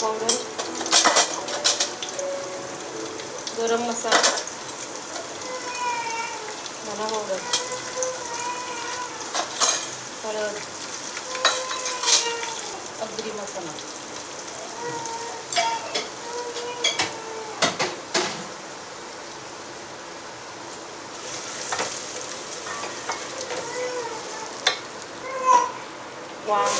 Powder गरम मसाला धना powder परत अगरी मसाला वाम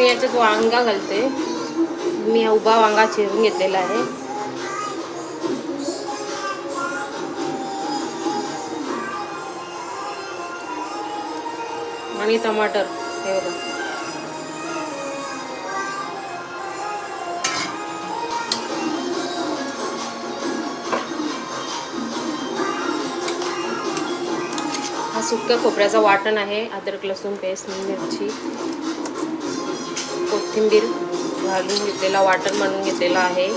मी याच्यात वांगा घालते. मी उभा वांगा चिरून घेतलेला आहे. आणि टमाटर हे बघा. हा सुक्या खोबऱ्याचा वाटण आहे. अद्रक लसूण पेस्ट मिरची. कोथिंबीर घालून घेतलेला वाटण म्हणून घेतलेला आहे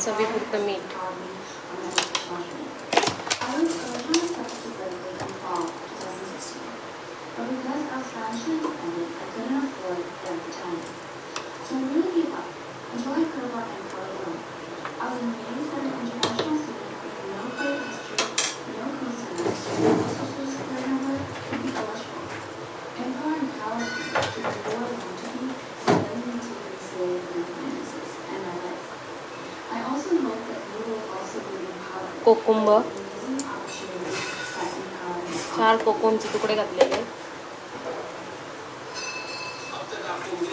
चवीपुरतं मीठ because our fashion ended, I couldn't afford it at time. So I really कोकुंब. कोकुंबर चार कोकुंबचे तुकडे घातलेले.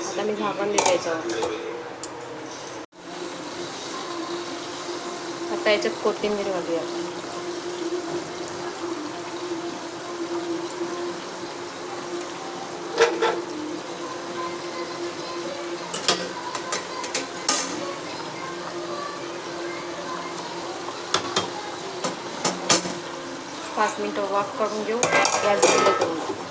आता मी झाकण देते याच्यावर. आता याच्यात कोथिंबीर घालूया. पाच मिनटं वॉक करून घेऊ. गॅस बंद करून